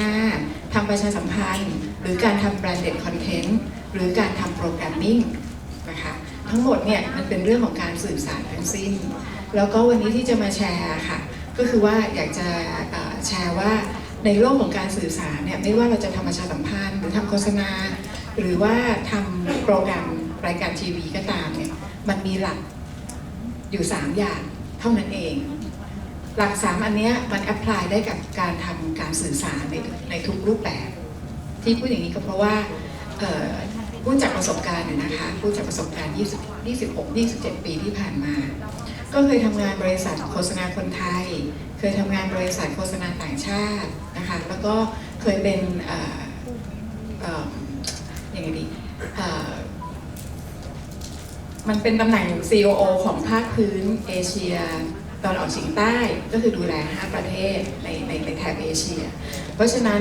ณาทำประชาสัมพันธ์ หรือการทำแบรนด์เด็ดคอนเทนต์หรือการทำโปรแกรมมิ่งนะคะทั้งหมดเนี่ยมันเป็นเรื่องของการสื่อสารทั้งสิ้น แล้วก็วันนี้ที่จะมาแชร์ค่ะ ก็คือว่าอยากจะแชร์ว่าในโลกของการสื่อสารเนี่ยไม่ว่าเราจะทำประชาสัมพันธ์ หรือทำโฆษณา หรือว่าทำโปรแกรมรายการทีวีก็ตามเนี่ยมันมีหลักอยู่ 3 อย่างเท่านั้นเอง หลักสามอันเนี้ยมันแอพพลายได้กับการทำการสื่อสารในในทุกรูปแบบ ที่พูดอย่างนี้ก็เพราะว่าพูดจากประสบการณ์นะคะพูดจากประสบการณ์20 26 27 ปีที่ผ่านมา ก็เคยทำงานบริษัทโฆษณาคนไทย เคยทำงานบริษัทโฆษณาต่างชาตินะคะแล้วก็เคยเป็นอ่อเอ่อยังไงดีมันเป็นตำแหน่ง COO ของภาคพื้นเอเชีย ตอนออกเฉียงใต้ก็คือดูแล 5 ประเทศในในในแถบเอเชีย เพราะฉะนั้น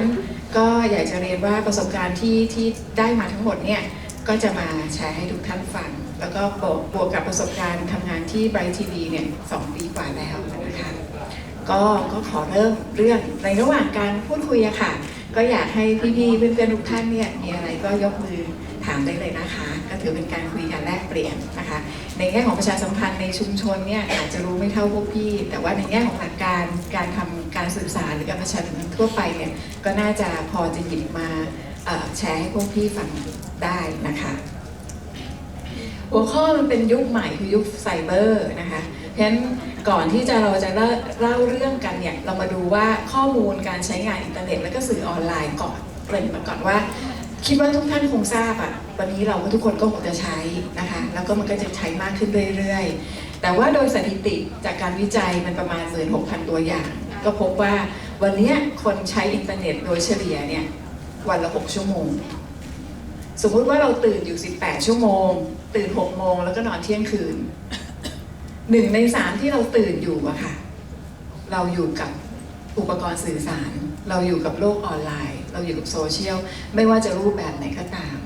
ก็อยากจะเรียนว่าประสบการณ์ที่ที่ได้มาทั้งหมดเนี่ยก็จะมาแชร์ให้ทุกท่านฟัง แล้วก็บวกบวกกับประสบการณ์ทำงานที่ไบรท์ทีวีเนี่ยสองปีกว่าแล้วนะคะก็ก็ขอเริ่มเรื่องในระหว่างการพูดคุยอะค่ะ ก็อยากให้พี่ๆเพื่อนๆทุกท่านเนี่ยมีอะไรก็ยกมือถามได้เลยนะคะ ถือเป็นการคุยกันแลกเปลี่ยนนะคะ ในแง่ของประชาสัมพันธ์ในชุมชนเนี่ยอาจจะรู้ไม่เท่าพวกพี่ แต่ว่าในแง่ของหลักการการทำการสื่อสารหรือการประชาสัมพันธ์ทั่วไปเนี่ยก็น่าจะพอจะหยิบมาแชร์ให้พวกพี่ฟังได้นะคะหัวข้อมันเป็นยุคใหม่คือยุคไซเบอร์นะคะเพราะฉะนั้นก่อนที่จะเราจะเล่าเล่าเรื่องกันเนี่ยเรามาดูว่าข้อมูลการใช้งานอินเทอร์เน็ต และก็สื่อออนไลน์ก่อนเกริ่นมาก่อนว่า คิดว่าทุกท่านคงทราบอะวันนี้เราก็ทุกคนก็คงจะใช้นะคะ แล้วก็มันก็จะใช้มากขึ้นเรื่อยๆ แต่ว่าโดยสถิติจากการวิจัยมันประมาณ 16,000 ตัวอย่าง ก็พบว่าวันเนี้ยคนใช้อินเทอร์เน็ตโดยเฉลี่ยเนี่ยวันละ 6 ชั่วโมง สมมุติว่าเราตื่นอยู่ 18 ชั่วโมง ตื่น 6 โมงแล้วก็นอนเที่ยงคืนหนึ่งในสามที่เราตื่นอยู่อะค่ะ เราอยู่กับอุปกรณ์สื่อสาร เราอยู่กับโลกออนไลน์ เราอยู่กับโซเชียลไม่ว่าจะรูปแบบไหนก็ตาม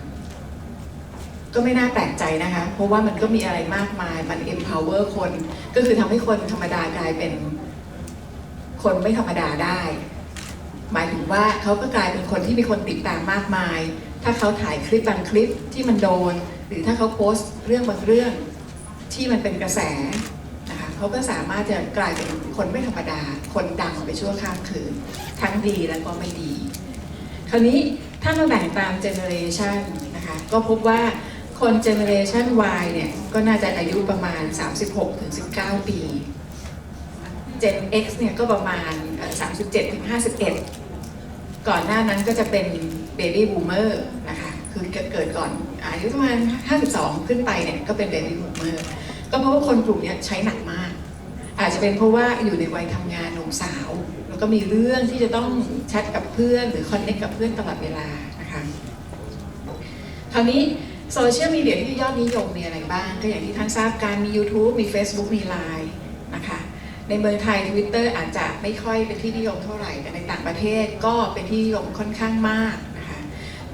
ก็ไม่น่าแปลกใจนะคะ เพราะว่ามันก็มีอะไรมากมายมัน empower คน ก็คือทำให้คนธรรมดากลายเป็น คนไม่ธรรมดาได้ หมายถึงว่าเขาก็กลายเป็นคนที่มีคนติดตามมากมาย ถ้าเขาถ่ายคลิปบางคลิปที่มันโดน หรือถ้าเขาโพสต์เรื่องบางเรื่องที่มันเป็นกระแส เขาก็สามารถจะกลายเป็นคนไม่ธรรมดา คนดังไปชั่วข้ามคืน ทั้งดีและก็ไม่ดี คราวนี้ถ้ามาแบ่งตามเจเนอเรชันนะคะก็พบว่าคนเจเนอเรชัน Y เนี่ยก็น่าจะอายุประมาณ 36-19 ปี Gen X เนี่ยก็ประมาณ 37-51 ก่อนหน้านั้นก็จะเป็น Baby Boomer นะคะคือเกิดก่อนอายุประมาณ 52 ขึ้นไปเนี่ยก็เป็น Baby Boomer ก็เพราะว่าคนกลุ่มนี้ใช้หนักมาก อาจจะเป็นเพราะว่าอยู่ในวัยทำงานหนุ่มสาว แล้วก็มีเรื่องที่จะต้องแชทกับเพื่อน หรือคอนเนคกับเพื่อนตลอดเวลานะคะคราวนี้โซเชียลมีเดียที่ยอดนิยมมีอะไรบ้าง ก็อย่างที่ท่านทราบการมี YouTube มี Facebook มี Line นะคะในเมืองไทย Twitter อาจจะไม่ค่อยเป็นที่นิยมเท่าไหร่ แต่ในต่างประเทศก็เป็นที่นิยมค่อนข้างมากนะคะ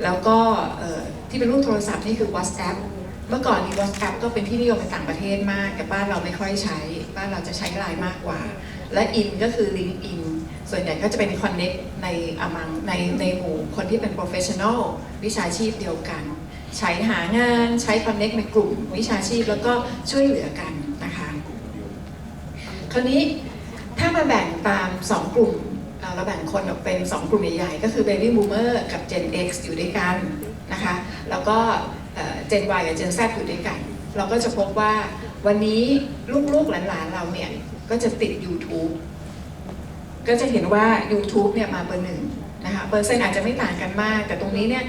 แล้วก็ที่เป็นรูปโทรศัพท์นี่คือ WhatsApp เมื่อก่อนนี้ WhatsApp ก็เป็นที่นิยมในต่างประเทศมาก แต่บ้านเราไม่ค่อยใช้ บ้านเราจะใช้ไลน์มากกว่า และอินก็คือ LinkedIn ส่วนใหญ่ก็จะเป็น Connect ในอมังในในหมู่คนที่เป็น professional วิชาชีพเดียวกัน ใช้หางานใช้ Connect ในกลุ่มวิชาชีพแล้วก็ช่วยเหลือกันนะคะ คราวนี้ถ้ามาแบ่งตาม 2 กลุ่มเราแบ่งคนออกเป็น 2 กลุ่มใหญ่ๆ ก็คือ Baby Boomer กับ Gen X อยู่ด้วยกันนะคะ แล้วก็เอ่อ Gen Y กับ Gen Z อยู่ด้วยกัน เราก็จะพบว่า วันนี้ลูกๆหลานๆเราเนี่ยก็จะติด YouTube ก็จะเห็นว่า YouTube เนี่ยมาเบอร์หนึ่งนะคะเปอร์เซ็นต์อาจจะไม่ต่างกันมาก แต่ตรงนี้เนี่ย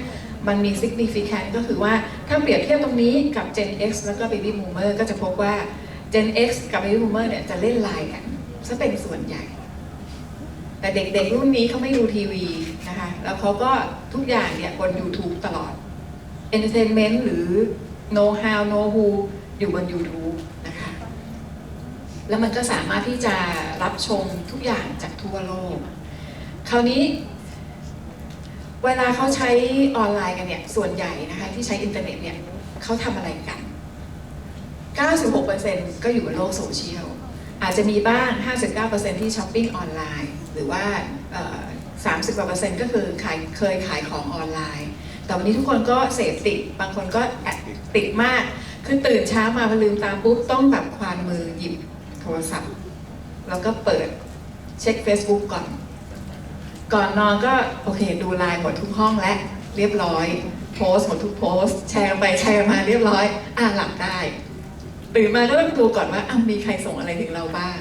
มันมี significant ก็คือว่าถ้าเปรียบเทียบตรงนี้กับ Gen X แล้วก็ Baby Boomer ก็จะพบว่า Gen X กับ Baby Boomer เนี่ยจะเล่นไลน์กันซะเป็นส่วนใหญ่ แต่เด็กๆรุ่นนี้เขาไม่ดูทีวีนะคะแล้วเขาก็ทุกอย่างเนี่ยบน YouTube ตลอด Entertainment หรือ Know How Know Who อยู่บน YouTube แล้วมันก็สามารถที่จะรับชมทุกอย่างจากทั่วโลก คราวนี้ เวลาเขาใช้ออนไลน์กันเนี่ย ส่วนใหญ่นะคะที่ใช้อินเทอร์เน็ตเนี่ยเขาทำอะไรกัน 96%ก็อยู่บนโลกโซเชียล อาจจะมีบ้าง 59%ที่ช้อปปิ้งออนไลน์ หรือว่า 30กว่าเปอร์เซ็นต์ก็คือขายเคยขายของออนไลน์ แต่วันนี้ทุกคนก็เสพติด บางคนก็ติดมาก คือตื่นเช้ามาพอลืมตาปุ๊บต้องแบบควานมือหยิบ โทรศัพท์ แล้วก็เปิดเช็ค Facebook ก่อน ก่อนนอนก็โอเคดูไลน์หมดทุกห้องและเรียบร้อย โพสหมดทุกโพสแชร์ไปแชร์มาเรียบร้อย อ่าหลับได้ตื่นมาก็ต้องดูก่อนว่าอ้ามีใครส่งอะไรถึงเราบ้าง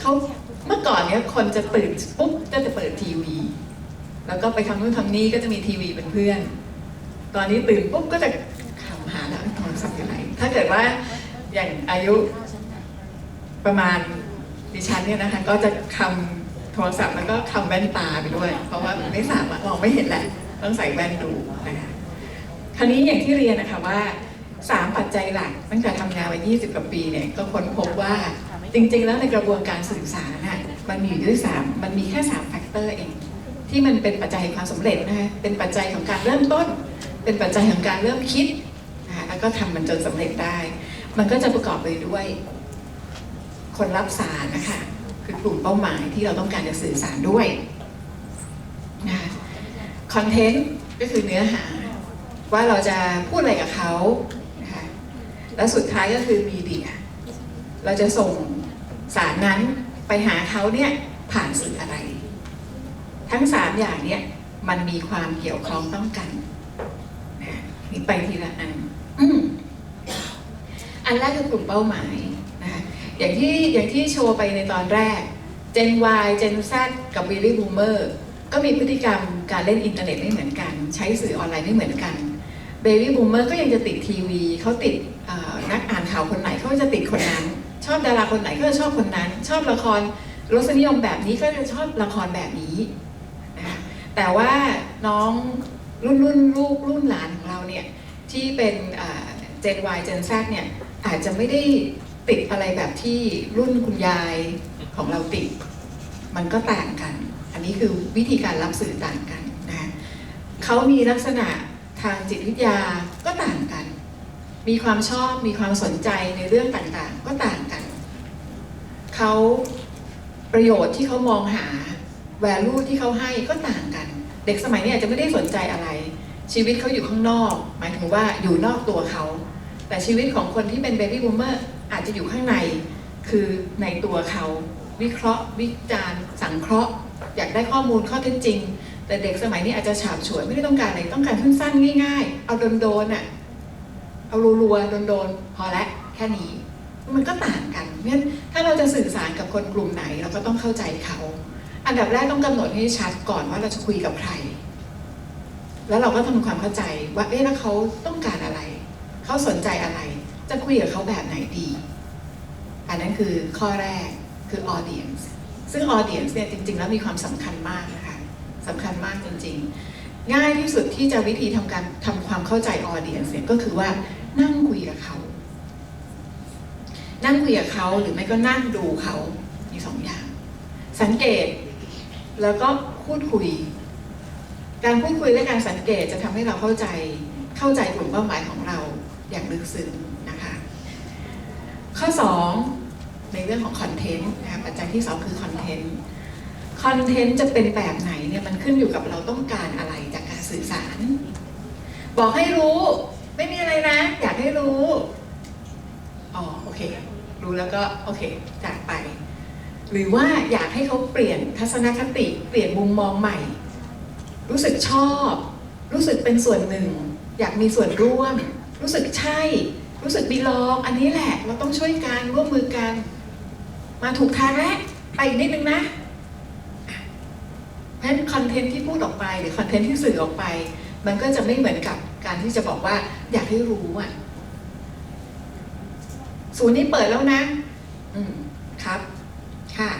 เขาเมื่อก่อนเนี้ยคนจะตื่นปุ๊บก็จะเปิดทีวี แล้วก็ไปทำนู่นทำนี่ก็จะมีทีวีเป็นเพื่อน ตอนนี้ตื่นปุ๊บก็จะคำหาแล้วโทรศัพท์อยู่ไหนถ้าเกิดว่าอย่างอายุ ประมาณดิฉันเนี่ยนะคะ ก็จะคำโทรศัพท์แล้วก็คำแว่นตาไปด้วย เพราะว่าไม่สามารถมองไม่เห็นแหละต้องใส่แว่นดูนะคะคราวนี้อย่างที่เรียนนะคะว่าสามปัจจัยหลักตั้งแต่ทำงานมา 20 กว่าปีเนี่ยก็ค้นพบว่าจริงๆ แล้วในกระบวนการสื่อสารน่ะมันมีอยู่ด้วยสามมันมีแค่สามแฟกเตอร์เอง ที่มันเป็นปัจจัยความสำเร็จนะคะเป็นปัจจัยของการเริ่มต้น เป็นปัจจัยของการเริ่มคิดนะคะแล้วก็ทำมันจนสำเร็จได้ มันก็จะประกอบไปด้วย คนรับสารนะคะคือกลุ่มเป้าหมายที่เราต้องการจะสื่อสารด้วยนะคะคอนเทนต์ก็คือเนื้อหา ว่าเราจะพูดอะไรกับเขานะคะแล้วสุดท้ายก็คือมีเดียเราจะส่งสารนั้นไปหาเขาเนี่ยผ่านสื่ออะไร ทั้งสามอย่างเนี่ยมันมีความเกี่ยวข้องต้องกันนะนี่ไปทีละอันอ,อันแรกคือกลุ่มเป้าหมาย อย่างที่อย่างที่โชว์ไปในตอนแรก Gen Y Gen Z กับ Baby Boomer ก็มีพฤติกรรมการเล่นอินเทอร์เน็ตไม่เหมือนกัน ใช้สื่อออนไลน์ไม่เหมือนกัน Baby Boomer ก็ยังจะติดทีวีเขาติดนักอ่านข่าวคนไหนเขาจะติดคนนั้น ชอบดาราคนไหนก็จะชอบคนนั้น ชอบละครรสนิยมแบบนี้ก็จะชอบละครแบบนี้นะแต่ว่าน้องรุ่นรุ่นลูกรุ่นหลานของเราเนี่ยที่เป็นเจน Y เจน Z เนี่ยอาจจะไม่ได้ ติดอะไรแบบที่รุ่นคุณยายของเราติด มันก็ต่างกัน อันนี้คือวิธีการรับสื่อต่างกันนะเขามีลักษณะทางจิตวิทยาก็ต่างกัน มีความชอบมีความสนใจในเรื่องต่างๆ ก็ต่างกัน เขาประโยชน์ที่เขามองหา value ที่เขาให้ก็ต่างกัน เด็กสมัยนี้อาจจะไม่ได้สนใจอะไร ชีวิตเขาอยู่ข้างนอก หมายถึงว่าอยู่นอกตัวเขา แต่ชีวิตของคนที่เป็น baby boomer อาจจะอยู่ข้างในคือในตัวเขาวิเคราะห์ วิจารณ์ สังเคราะห์ อยากได้ข้อมูลข้อเท็จจริง แต่เด็กสมัยนี้อาจจะฉาบฉวยไม่ได้ต้องการอะไรต้องการสั้นๆง่าย ๆ เอาโดนๆน่ะเอารัวๆโดนๆพอละแค่นี้ มันก็ต่างกันงั้นถ้าเราจะสื่อสารกับคนกลุ่มไหนเราก็ต้องเข้าใจเขาอันดับแรกต้องกำหนดให้ชัดก่อนว่าเราจะคุยกับใคร แล้วเราก็ทำความเข้าใจว่าเอ๊ะแล้วเขาต้องการอะไร เขาสนใจอะไร จะคุยกับเขาแบบไหนดี อันนั้นคือข้อแรกคือ audience ซึ่ง audience เนี่ยจริง ๆ แล้วมีความสำคัญมากนะคะสำคัญมากจริง ๆ ง่ายที่สุดที่จะวิธีทำการทำความเข้าใจ audience เนี่ยก็คือว่านั่งคุยกับเขา นั่งคุยกับเขาหรือไม่ก็นั่งดูเขามีสองอย่าง สังเกตแล้วก็พูดคุย การพูดคุยและการสังเกตจะทำให้เราเข้าใจเข้าใจกลุ่มเป้าหมายของเราอย่างลึกซึ้ง ข้อ 2 ในเรื่องของคอนเทนต์นะคะปัจจัยที่ 2 คือคอนเทนต์คอนเทนต์จะเป็นแบบไหนเนี่ยมันขึ้นอยู่กับเราต้องการอะไรจากการสื่อสาร บอกให้รู้ไม่มีอะไรนะ อยากให้รู้อ๋อโอเค รู้แล้วก็โอเคจากไป หรือว่าอยากให้เขาเปลี่ยนทัศนคติ เปลี่ยนมุมมองใหม่ รู้สึกชอบ รู้สึกเป็นส่วนหนึ่ง อยากมีส่วนร่วม รู้สึกใช่ รู้สึกบีลองอันนี้แหละ เราต้องช่วยกันร่วมมือกัน มาถูกทางแล้วไปอีกนิดนึงนะเพราะฉะนั้นคอนเทนต์ที่พูดออกไปหรือคอนเทนต์ที่สื่อออกไป มันก็จะไม่เหมือนกับการที่จะบอกว่าอยากให้รู้อะศูนย์นี้เปิดแล้วนะ อืม ครับ ค่ะ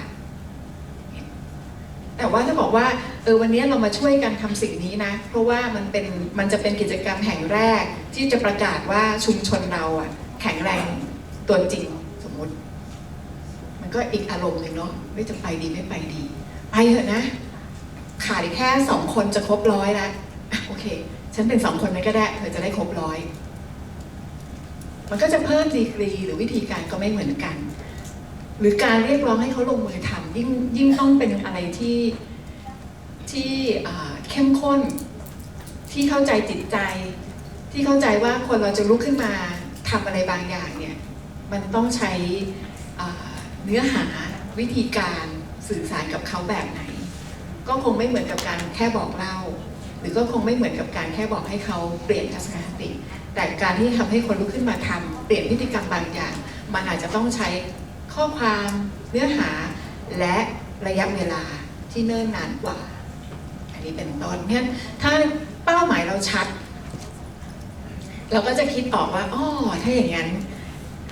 ว่าถ้าบอกว่าเออวันนี้เรามาช่วยกันทำสิ่งนี้นะ เพราะว่ามันเป็นมันจะเป็นกิจกรรมแห่งแรก ที่จะประกาศว่าชุมชนเราอะแข็งแรงตัวจริงสมมติ มันก็อีกอารมณ์หนึ่งเนาะไม่จะไปดีไม่ไปดี ไปเถอะนะ ขาดแค่สองคนจะครบร้อยแล้วอะโอเค ฉันเป็นสองคนนั้นก็ได้เธอจะได้ครบร้อยมันก็จะเพิ่มดีกรีหรือวิธีการก็ไม่เหมือนกัน หรือการเรียกร้องให้เขาลงมือทำยิ่งยิ่งต้องเป็นอะไรที่ที่เข้มข้น ที่เข้าใจจิตใจ ที่เข้าใจว่าคนเราจะลุกขึ้นมาทำอะไรบางอย่างเนี่ยมันต้องใช้เนื้อหาวิธีการสื่อสารกับเขาแบบไหน ก็คงไม่เหมือนกับการแค่บอกเล่า หรือก็คงไม่เหมือนกับการแค่บอกให้เขาเปลี่ยนทัศนคติ แต่การที่ทำให้คนลุกขึ้นมาทำเปลี่ยนพฤติกรรมบางอย่าง มันอาจจะต้องใช้ ข้อความเนื้อหาและระยะเวลาที่เนิ่นนานกว่า อันนี้เป็นต้นเพราะฉะนั้นถ้าเป้าหมายเราชัด เราก็จะคิดออกว่าอ๋อถ้าอย่างนั้น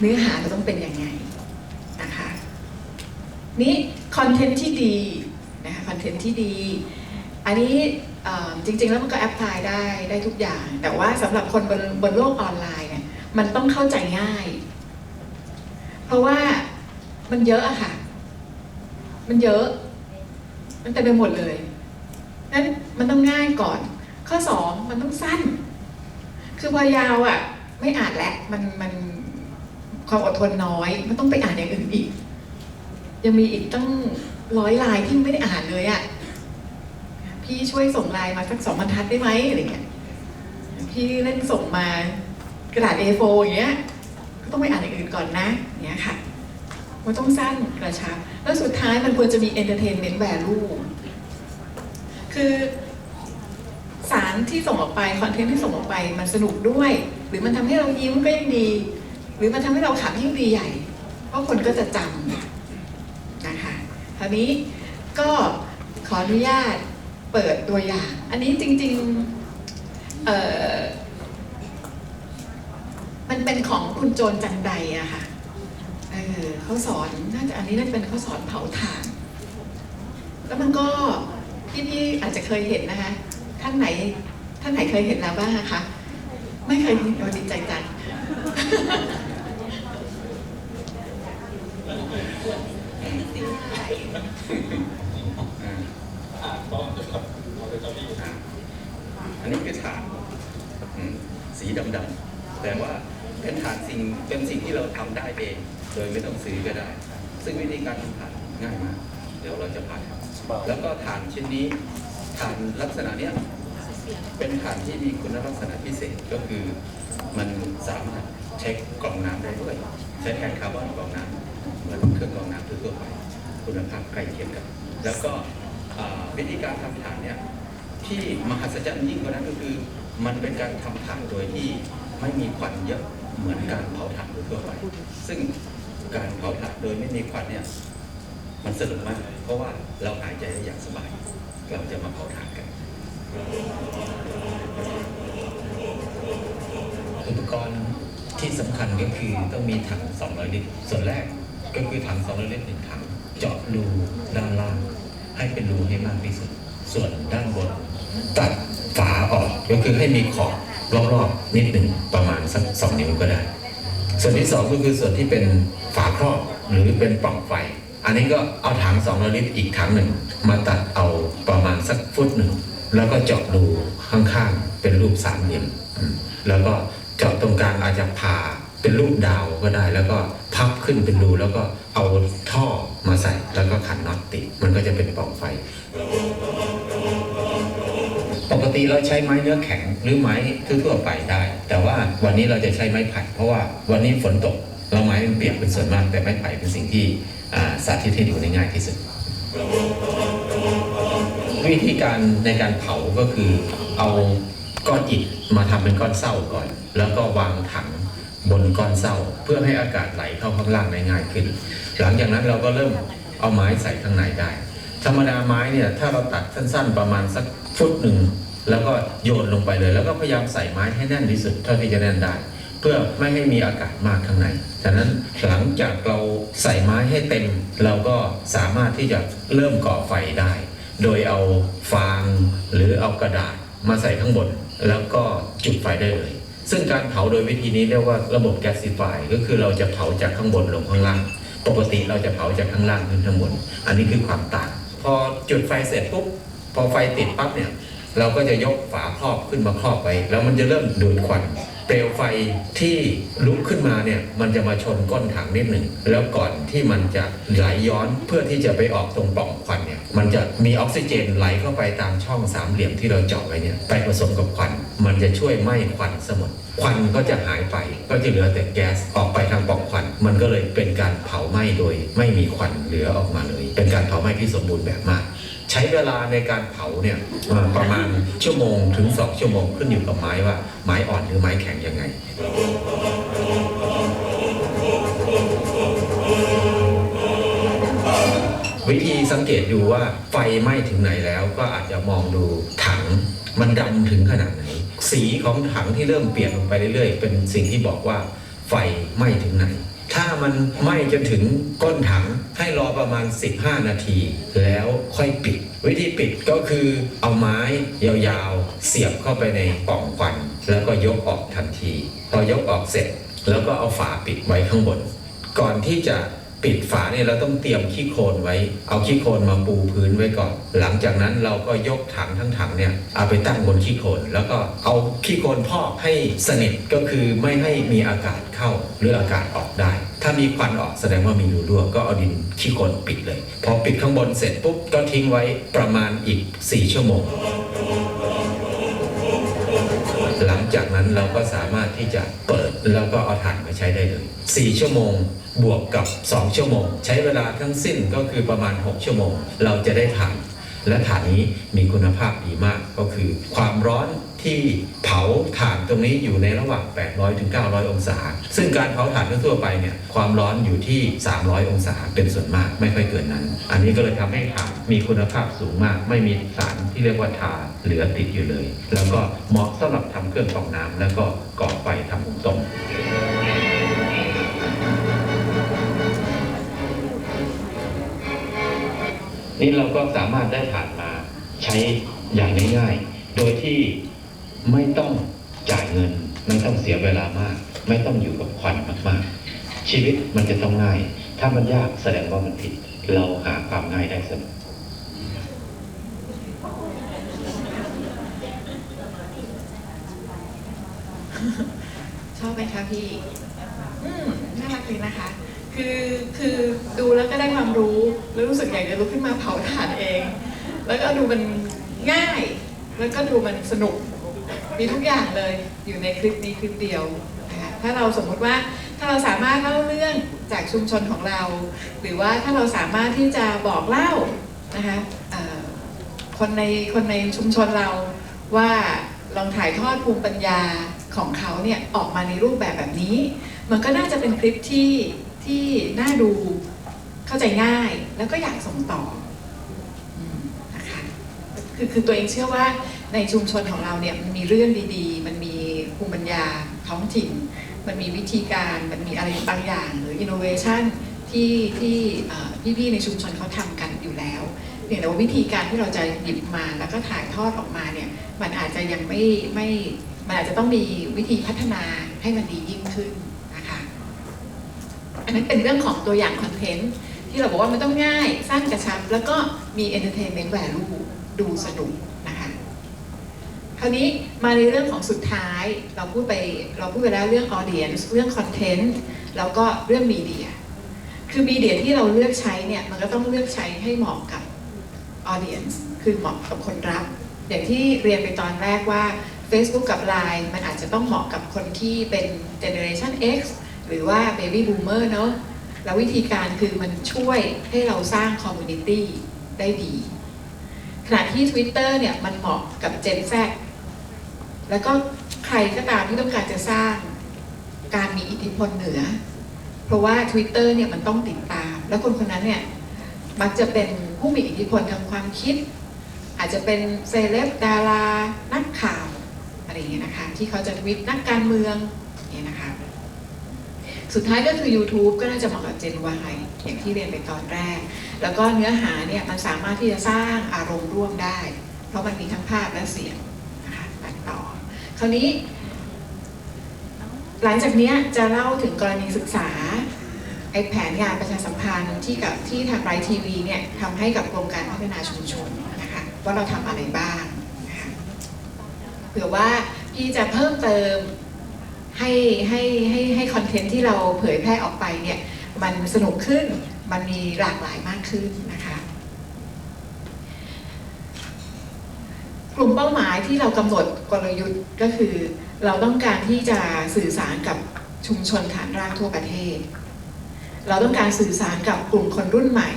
เนื้อหาเราต้องเป็นยังไงนะคะนี่คอนเทนต์ที่ดีนะคะคอนเทนต์ที่ดี อันนี้จริง ๆ แล้วมันก็แอพพลายได้ได้ทุกอย่าง แต่ว่าสำหรับคนบนบนโลกออนไลน์เนี่ยมันต้องเข้าใจง่าย เพราะว่า มันเยอะอะค่ะ มันเยอะ มันเต็มไปหมดเลยนั้นมันต้องง่ายก่อน ข้อสองมันต้องสั้น คือพอยาวอะไม่อ่านแล้วมันมันความอดทนน้อยมันต้องไปอ่านอย่างอื่นอีก ยังมีอีกตั้งร้อยลายที่ไม่ได้อ่านเลยอะพี่ช่วยส่งลน์มาสักสองบรรทัดได้ไหมอะไรเงี้ยพี่เล่นส่งมากระดาษ A4 อย่างเงี้ย ก็ต้องไปอ่านอย่างอื่นก่อนนะอย่างเงี้ยค่ะ มันต้องสั้นกระชับ แล้วสุดท้ายมันควรจะมี entertainment value คือสารที่ส่งออกไปคอนเทนต์ที่ส่งออกไปมันสนุกด้วย หรือมันทำให้เรายิ้มก็ยังดี หรือมันทำให้เราขำยิ่งดีใหญ่ เพราะคนก็จะจำนะคะคราวนี้ก็ขออนุญาตเปิดตัวอย่าง อันนี้จริงๆเอ่อมันเป็นของคุณโจรจันไดอะค่ะ เออเขาสอนน่าจะอันนี้น่าจะเป็นเขาสอนเผาถ่าน แล้วมันก็พี่ๆอาจจะเคยเห็นนะคะท่านไหนท่านไหนเคยเห็นแล้วบ้างคะไม่เคยเห็นโดดีใจจังอ่าก็จะครับเอาเลยครับพี่อะอันนี้คือฐานสีดำๆแต่ว่า เป็นฐานสิ่งเป็นสิ่งที่เราทำได้เอง โดยไม่ต้องซื้อก็ได้ ซึ่งวิธีการทำฐานง่ายมาก เดี๋ยวเราจะพาทำแล้วก็ฐานชิ้นนี้ฐานลักษณะเนี้ยเป็นฐานที่มีคุณลักษณะพิเศษก็คือมันสามารถเช็คกรองน้ำได้ด้วยใช้แทนคาร์บอนกรองน้ำเหมือนเครื่องกรองน้ำทั่วๆไป คุณภาพใกล้เคียงกัน แล้วก็อ่าวิธีการทำฐานเนี่ยที่มหัศจรรย์ยิ่งกว่านั้นก็คือ มันเป็นการทำถ่านโดยที่ไม่มีควันเยอะ เหมือนการเผาถ่านโดยทั่วไป ซึ่งการเผาถ่านโดยไม่มีควันเนี่ยมันสนุกมาก เพราะว่าเราหายใจได้อย่างสบาย เราจะมาเผาถ่านกัน อุปกรณ์ที่สำคัญก็คือต้องมีถัง 200 ลิตร ส่วนแรกก็คือถัง 200 ลิตรหนึ่งถัง เจาะรูด้านล่าง ให้เป็นรูให้มากที่สุด ส่วนด้านบน ตัดฝาออกก็คือให้มีขอบ รอบๆนิดหนึ่งประมาณสักสองนิ้วก็ได้ ส่วนที่สองก็คือส่วนที่เป็นฝาครอบหรือเป็นปล่องไฟ อันนี้ก็เอาถัง200ลิตรอีกถังหนึ่ง มาตัดเอาประมาณสักฟุตหนึ่ง แล้วก็เจาะรูข้างๆเป็นรูปสามเหลี่ยมแล้วก็เจาะตรงกลางอาจจะผ่าเป็นรูปดาวก็ได้ แล้วก็พับขึ้นเป็นรูแล้วก็เอาท่อมาใส่แล้วก็ขันน็อตติดมันก็จะเป็นปล่องไฟ ติเราใช้ไม้เนื้อแข็งหรือไม้ทั่วไปได้ แต่ว่าวันนี้เราจะใช้ไม้ไผ่เพราะว่าวันนี้ฝนตกเราไม้มันเปียกเป็นส่วนมากแต่ไม้ไผ่เป็นสิ่งที่สาธิตให้ดูได้ง่ายที่สุด วิธีการในการเผาก็คือเอาก้อนอิฐมาทำเป็นก้อนเศร้าก่อน แล้วก็วางถังบนก้อนเศร้าเพื่อให้อากาศไหลเข้าข้างล่างได้ง่ายขึ้น หลังจากนั้นเราก็เริ่มเอาไม้ใส่ข้างในได้ ธรรมดาไม้เนี่ยถ้าเราตัดสั้นๆประมาณสักฟุตหนึ่ง แล้วก็โยนลงไปเลย แล้วก็พยายามใส่ไม้ให้แน่นที่สุดเท่าที่จะแน่นได้ เพื่อไม่ให้มีอากาศมากข้างในฉะนั้นหลังจากเราใส่ไม้ให้เต็ม เราก็สามารถที่จะเริ่มก่อไฟได้ โดยเอาฟางหรือเอากระดาษมาใส่ข้างบน แล้วก็จุดไฟได้เลย ซึ่งการเผาโดยวิธีนี้เรียกว่าระบบแก๊สซิฟายก็คือเราจะเผาจากข้างบนลงข้างล่างปกติเราจะเผาจากข้างล่างขึ้นข้างบน อันนี้คือความต่าง พอจุดไฟเสร็จปุ๊บพอไฟติดปั๊บเนี่ย เราก็จะยกฝาครอบขึ้นมาครอบไว้แล้วมันจะเริ่มดูดควัน เปลวไฟที่ลุกขึ้นมาเนี่ยมันจะมาชนก้นถังนิดหนึ่งแล้วก่อนที่มันจะไหลย้อนเพื่อที่จะไปออกตรงปล่องควันเนี่ยมันจะมีออกซิเจนไหลเข้าไปตามช่องสามเหลี่ยมที่เราเจาะไว้เนี่ยไปผสมกับควัน มันจะช่วยไหม้ควันสมดควันก็จะหายไปก็จะเหลือแต่แก๊สออกไปทางปล่องควัน มันก็เลยเป็นการเผาไหม้โดย ไม่มีควันเหลือออกมาเลย เป็นการเผาไหม้ที่สมบูรณ์แบบมาก ใช้เวลาในการเผาเนี่ยประมาณชั่วโมงถึง2ชั่วโมงขึ้นอยู่กับไม้ว่า ไม้อ่อนหรือไม้แข็งยังไงวิธีสังเกตดูว่าไฟไหม้ถึงไหนแล้วก็อาจจะมองดูถังมันดำถึงขนาดไหน สีของถังที่เริ่มเปลี่ยนลงไปเรื่อยๆ เป็นสิ่งที่บอกว่าไฟไหม้ถึงไหน ถ้ามันไหม้จนถึงก้นถังให้รอประมาณ 15 นาที แล้วค่อยปิด วิธีปิดก็คือเอาไม้ยาวๆ เสียบเข้าไปในปล่องควันแล้วก็ยกออกทันที พอยกออกเสร็จ แล้วก็เอาฝาปิดไว้ข้างบน ก่อนที่จะ ปิดฝาเนี่ยเราต้องเตรียมขี้โคลนไว้ เอาขี้โคลนมาปูพื้นไว้ก่อน หลังจากนั้นเราก็ยกถังทั้งถังเนี่ยเอาไปตั้งบนขี้โคลนแล้วก็เอาขี้โคลนพอกให้สนิทก็คือไม่ให้มีอากาศเข้าหรืออากาศออกได้ ถ้ามีควันออกแสดงว่ามีรูรั่วก็เอาดินขี้โคลนปิดเลย พอปิดข้างบนเสร็จปุ๊บก็ทิ้งไว้ประมาณอีก 4 ชั่วโมงหลังจากนั้นเราก็สามารถที่จะเปิด แล้วก็เอาถ่านมาใช้ได้เลย 4 ชั่วโมงบวกกับ 2 ชั่วโมง ใช้เวลาทั้งสิ้นก็คือประมาณ 6 ชั่วโมง เราจะได้ถ่าน และถ่านนี้มีคุณภาพดีมากก็คือความร้อน ที่เผาถ่านตรงนี้อยู่ในระหว่าง 800ถึง900 องศา ซึ่งการเผาถ่านทั่วไปเนี่ยความร้อนอยู่ที่ 300 องศาเป็นส่วนมากไม่ค่อยเกินนั้น อันนี้ก็เลยทำให้ถ่านมีคุณภาพสูงมาก ไม่มีสารที่เรียกว่าทาเหลือติดอยู่เลย แล้วก็เหมาะสำหรับทำเครื่องกรองน้ำแล้วก็ก่อไฟทำหุงต้มนี่เราก็สามารถได้ถ่านมาใช้อย่างง่ายๆ โดยที่ ไม่ต้องจ่ายเงิน ไม่ต้องเสียเวลามาก ไม่ต้องอยู่กับควันมากๆ ชีวิตมันจะต้องง่าย ถ้ามันยากแสดงว่ามันผิด เราหาความง่ายได้เสมอชอบไหมคะพี่น่ารักดีนะคะ คือคือดูแล้วก็ได้ความรู้แล้วรู้สึกอยากจะลุกขึ้นมาเผาถ่านเอง แล้วก็ดูมันง่าย แล้วก็ดูมันสนุก มีทุกอย่างเลยอยู่ในคลิปนี้คลิปเดียวนะคะถ้าเราสมมติว่าถ้าเราสามารถเล่าเรื่องจากชุมชนของเรา หรือว่าถ้าเราสามารถที่จะบอกเล่านะคะคนในคนในชุมชนเราว่าลองถ่ายทอดภูมิปัญญาของเขาเนี่ยออกมาในรูปแบบแบบนี้ มันก็น่าจะเป็นคลิปที่ที่น่าดูเข้าใจง่ายแล้วก็อยากส่งต่อนะคะคือคือตัวเองเชื่อว่า ในชุมชนของเราเนี่ยมันมีเรื่องดีๆ มันมีภูมิปัญญาท้องถิ่น มันมีวิธีการมันมีอะไรบางอย่าง หรืออินโนเวชันที่ที่พี่ๆในชุมชนเขาทำกันอยู่แล้วเพียงแต่ว่าวิธีการที่เราจะหยิบมาแล้วก็ถ่ายทอดออกมาเนี่ยมันอาจจะยังไม่ไม่มันอาจจะต้องมีวิธีพัฒนาให้มันดียิ่งขึ้นนะคะอันนั้นเป็นเรื่องของตัวอย่างคอนเทนต์ที่เราบอกว่ามันต้องง่ายสั้นกระชับแล้วก็มี entertainment value ดูสนุกนะคะ คราวนี้มาในเรื่องของสุดท้ายเราพูดไปเราพูดไปแล้วเรื่อง audience เรื่อง content แล้วก็เรื่อง media คือมีเดียที่เราเลือกใช้เนี่ยมันก็ต้องเลือกใช้ให้เหมาะกับ audience คือเหมาะกับคนรับ อย่างที่เรียนไปตอนแรกว่า Facebook กับ Line มันอาจจะต้องเหมาะกับคนที่เป็น generation X หรือว่า baby boomer เนอะแล้ววิธีการคือมันช่วยให้เราสร้าง community ได้ดี ขณะที่ Twitter เนี่ยมันเหมาะกับ Gen Z แล้วก็ใครก็ตามที่ต้องการจะสร้างการมีอิทธิพลเหนือ เพราะว่า Twitter เนี่ยมันต้องติดตาม แล้วคนคนนั้นเนี่ยมักจะเป็นผู้มีอิทธิพลทางความคิด อาจจะเป็นเซเลบดารานักข่าวอะไรอย่างเงี้ยนะคะที่เขาจะทวิตนักการเมืองเนี่ยนะคะสุดท้ายก็คือ YouTube ก็น่าจะเหมาะกับ Gen Y อย่างที่เรียนไปตอนแรก แล้วก็เนื้อหาเนี่ยมันสามารถที่จะสร้างอารมณ์ร่วมได้ เพราะมันมีทั้งภาพและเสียงนะคะตัดต่อ ราวนี้ หลังจากนี้จะเล่าถึงกรณีศึกษาไอแผนงานประชาสัมพันธ์ที่กับที่ทางไรทีวีเนี่ยทำให้กับกรมการพัฒนาชุมชนนะคะว่าเราทำอะไรบ้างนะคะเผื่อว่าพี่จะเพิ่มเติมให้ให้ให้ให้คอนเทนต์ที่เราเผยแพร่ออกไปเนี่ยมันสนุกขึ้นมันมีหลากหลายมากขึ้นนะคะ ลุ่มเป้าหมายที่เรากำหนดกลยุทธ์ก็คือ เราต้องการที่จะสื่อสารกับชุมชนฐานรากทั่วประเทศ เราต้องการสื่อสารกับกลุ่มคนรุ่นใหม่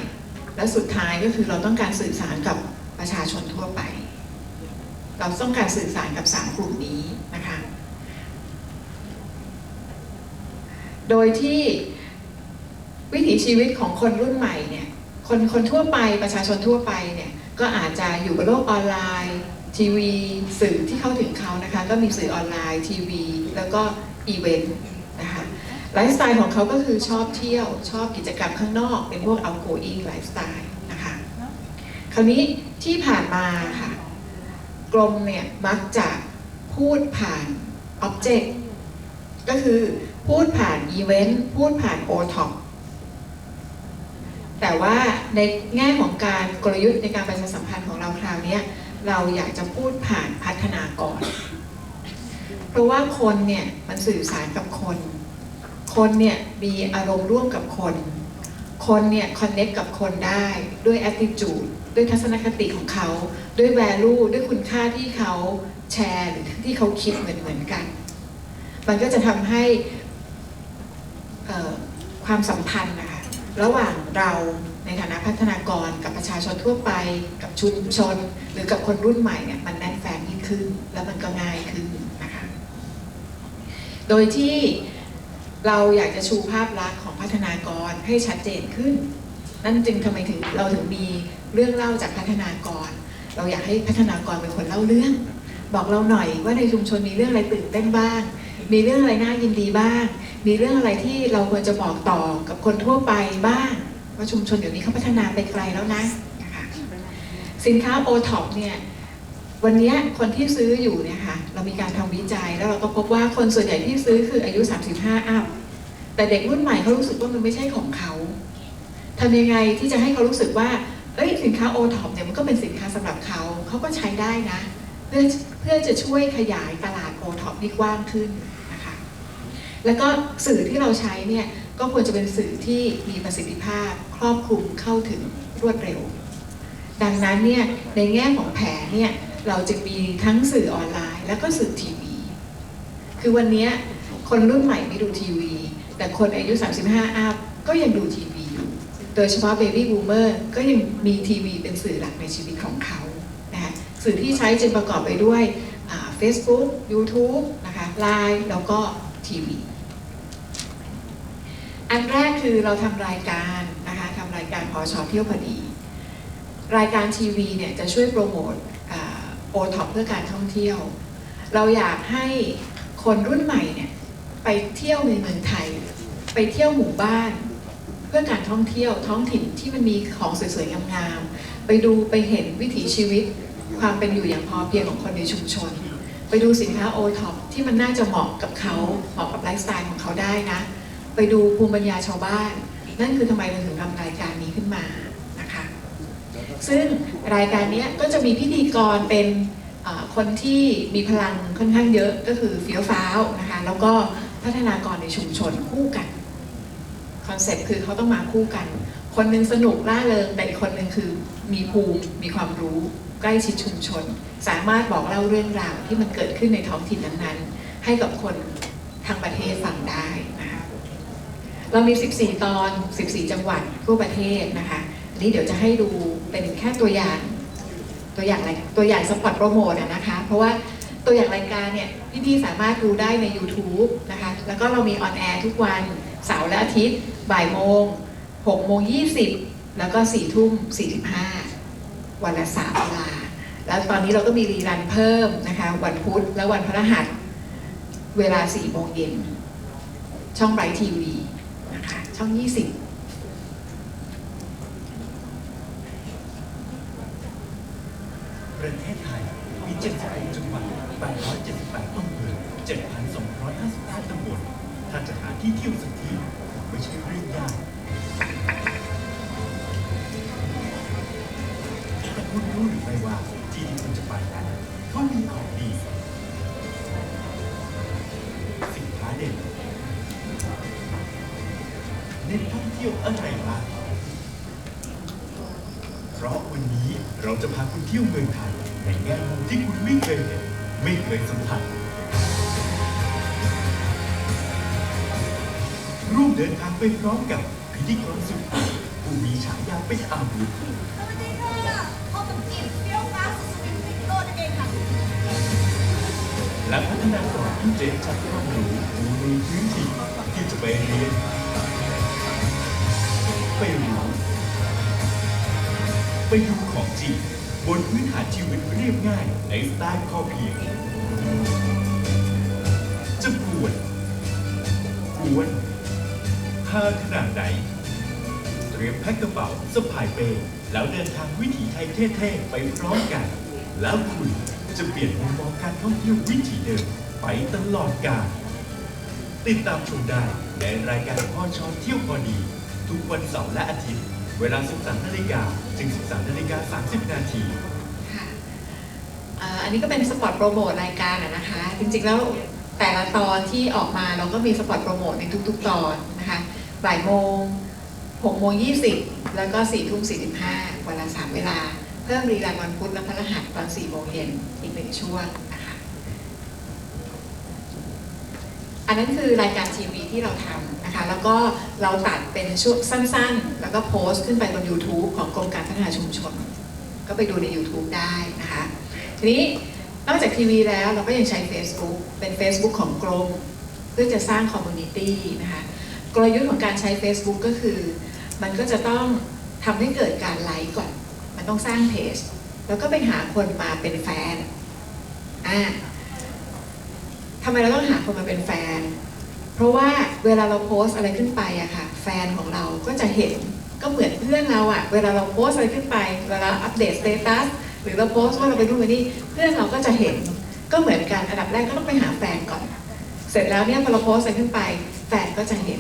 และสุดท้ายก็คือเราต้องการสื่อสารกับประชาชนทั่วไป เราต้องการสื่อสารกับสามกลุ่มนี้นะคะ โดยที่วิถีชีวิตของคนรุ่นใหม่เนี่ย คนคนทั่วไปประชาชนทั่วไปเนี่ย ก็อาจจะอยู่บนโลกออนไลน์ ทีวีสื่อที่เข้าถึงเขานะคะ ก็มีสื่อออนไลน์ทีวี แล้วก็อีเวนต์นะคะไลฟ์สไตล์ของเขาก็คือชอบเที่ยวชอบกิจกรรมข้างนอก เป็นพวก outgoing ไลฟ์สไตล์นะคะคราวนี้ที่ผ่านมาค่ะกรมเนี่ยมักจะพูดผ่าน Object ก็คือพูดผ่านอีเวนต์พูดผ่าน o t o p แต่ว่าในแง่ของการกลยุทธ์ในการประชาสัมพันธ์ของเราคราวนี้ เราอยากจะพูดผ่านพัฒนากร เพราะว่าคนเนี่ยมันสื่อสารกับคน คนเนี่ยมีอารมณ์ร่วมกับคน คนเนี่ยคอนเน็กกับคนได้ด้วย attitude ด้วยทัศนคติของเขา ด้วย value ด้วยคุณค่าที่เขาแชร์หรือที่เขาคิดเหมือนเหมือนกัน มันก็จะทำให้ความสัมพันธ์นะคะระหว่างเรา ในฐานะพัฒนากรกับประชาชนทั่วไป กับชุมชน หรือกับคนรุ่นใหม่เนี่ยมันแน่นแฟนยิ่งขึ้น แล้วมันก็ง่ายขึ้นนะคะโดยที่เราอยากจะชูภาพลักษณ์ของพัฒนากรให้ชัดเจนขึ้น นั่นจึงทำไมถึงเราถึงมีเรื่องเล่าจากพัฒนากร เราอยากให้พัฒนากรเป็นคนเล่าเรื่อง บอกเราหน่อยว่าในชุมชนมีเรื่องอะไรตื่นเต้นบ้าง มีเรื่องอะไรน่ายินดีบ้าง มีเรื่องอะไรที่เราควรจะบอกต่อกับคนทั่วไปบ้าง ว่าชุมชนเดี๋ยวนี้เขาพัฒนาไปไกลแล้วนะนะคะสินค้าโอท็อปเนี่ยวันนี้คนที่ซื้ออยู่เนี่ยค่ะเรามีการทำวิจัยแล้วเราก็พบว่าคนส่วนใหญ่ที่ซื้อคืออายุ 35 อัพแต่เด็กรุ่นใหม่เขารู้สึกว่ามันไม่ใช่ของเขาทำยังไงที่จะให้เขารู้สึกว่าเอ้ยสินค้าโอท็อปเนี่ยมันก็เป็นสินค้าสำหรับเขาเขาก็ใช้ได้นะ เพื่อเพื่อจะช่วยขยายตลาดโอท็อปให้กว้างขึ้นนะคะแล้วก็สื่อที่เราใช้เนี่ย ก็ควรจะเป็นสื่อที่มีประสิทธิภาพครอบคลุมเข้าถึงรวดเร็ว ดังนั้นเนี่ยในแง่ของแผนเนี่ยเราจึงมีทั้งสื่อออนไลน์ แล้วก็สื่อทีวี คือวันนี้คนรุ่นใหม่ไม่ดูทีวี แต่คนอายุ 35อัพก็ยังดูทีวีอยู่ โดยเฉพาะเบบี้บูมเมอร์ก็ยังมีทีวีเป็นสื่อหลักในชีวิตของเขานะคะสื่อที่ใช้จึงประกอบไปด้วย Facebook YouTube นะคะ Line แล้วก็ทีวี อันแรกคือเราทำรายการนะคะทำรายการพอชอเที่ยวพอดี รายการทีวีเนี่ยจะช่วยโปรโมทโอท็อปเพื่อการท่องเที่ยว เราอยากให้คนรุ่นใหม่เนี่ยไปเที่ยวในเมืองไทย ไปเที่ยวหมู่บ้าน เพื่อการท่องเที่ยวท้องถิ่นที่มันมีของสวยๆงามๆไปดูไปเห็นวิถีชีวิต ความเป็นอยู่อย่างพอเพียงของคนในชุมชน ไปดูสินค้าโอท็อปที่มันน่าจะเหมาะกับเขาเหมาะกับไลฟ์สไตล์ของเขาได้นะ ไปดูภูมิปัญญาชาวบ้าน นั่นคือทำไมเราถึงทำรายการนี้ขึ้นมานะคะ ซึ่งรายการนี้ก็จะมีพิธีกรเป็นคนที่มีพลังค่อนข้างเยอะก็คือเฟี้ยวฟ้าวนะคะแล้วก็พัฒนากรในชุมชนคู่กันคอนเซ็ปต์คือเขาต้องมาคู่กัน คนหนึงสนุกล่าเริงแต่อีกคนหนึ่งคือมีภูมิมีความรู้ใกล้ชิดชุมชน สามารถบอกเล่าเรื่องราวที่มันเกิดขึ้นในท้องถิ่นนั้นๆ ให้กับคนทางประเทศฟังได้นะคะ เรามี 14 ตอน 14 จังหวัดทั่วประเทศนะคะอันนี้เดี๋ยวจะให้ดูเป็นแค่ตัวอย่าง ตัวอย่างอะไรตัวอย่างสปอตโปรโมทนะคะ เพราะว่าตัวอย่างรายการเนี่ยพี่ๆสามารถดูได้ใน YouTube นะคะ แล้วก็เรามีออนแอร์ทุกวันเสาร์และอาทิตย์บ่ายโมง6โมง20 แล้วก็4ทุ่ม45 วันละ3เวลา แล้วตอนนี้เราก็มีรีรันเพิ่มนะคะ วันพุธและวันพฤหัส เวลา4โมงเย็นช่องไบรท์ทีวี ช่อง 20ประเทศไทยมี76จังหวัด878อำเภอ7,255ตำบลถ้าจะหาที่เที่ยวสักที่ไม่ใช่เรื่องยากแต่คุณรู้หรือไม่ว่าที่ที่คุณจะไปนั้นเขามีของดี คุณเที่ยวเมืองไทยในแง่มุมที่คุณไม่เคยเห็นไม่เคยสัมผัสร่วมเดินทางไปพร้อมกับพิธีกรสุดปังผู้มีฉายาเป็นอาวุธสวัสดีค่ะพบกับกิจเฟี้ยวฟ้าวสุดสวิงฟิกโลนั่นเองค่ะและพัฒนากรที่เจ๊จัดความรู้รู้ในพื้นที่ที่จะไปเรียนไปรู้ไปดูของจริง บนพื้นฐานชีวิตเรียบง่ายในสไตล์พอเพียง จะปวดกวนฮาขนาดไหน เตรียมแพ็คกระเป๋าสะพายเป้แล้วเดินทางวิถีไทยเท่ๆไปพร้อมกัน แล้วคุณจะเปลี่ยนมุมมองการท่องเที่ยววิถีเดิมไปตลอดกาลติดตามชมได้ในรายการพ่อชอนเที่ยวพอดี ทุกวันเสาร์และอาทิตย์ เวลา 13นาฬิกาถึง 13นาฬิกา30นาที ค่ะอ่าอันนี้ก็เป็นสปอตโปรโมทรายการอะนะคะ จริงๆแล้วแต่ละตอนที่ออกมาเราก็มีสปอตโปรโมทในทุกๆตอนนะคะบ่ายโมงหกโมงยี่สิบแล้วก็สี่ทุ่มสี่สิบห้าวันละสามเวลา เพิ่มรีลันวันพุธและพฤหัสตอนสี่โมงเย็นอีกหนึ่งช่วง อันนั้นคือรายการทีวีที่เราทำนะคะ แล้วก็เราตัดเป็นช่วงสั้นๆ แล้วก็โพสต์ขึ้นไปบน YouTube ของกรมการพัฒนาชุมชน ก็ไปดูใน YouTube ได้นะคะ ทีนี้นอกจากทีวีแล้วเราก็ยังใช้ Facebook เป็น Facebook ของกรมเพื่อจะสร้างคอมมูนิตี้นะคะกลยุทธ์ของการใช้ Facebook ก็คือ มันก็จะต้องทำให้เกิดการไลค์ก่อน มันต้องสร้างเพจ แล้วก็ไปหาคนมาเป็นแฟนอ่า ทำไมเราต้องหาคนมาเป็นแฟน เพราะว่าเวลาเราโพสอะไรขึ้นไปอะค่ะ แฟนของเราก็จะเห็นก็เหมือนเพื่อนเราอะเวลาเราโพสอะไรขึ้นไป เวลาอัปเดตสเตตัสหรือเราโพสว่าเราไปนู่นไปนี่เพื่อนเราก็จะเห็นก็เหมือนกันอันดับแรกก็ต้องไปหาแฟนก่อน เสร็จแล้วเนี่ยพอเราโพสอะไรขึ้นไป แฟนก็จะเห็น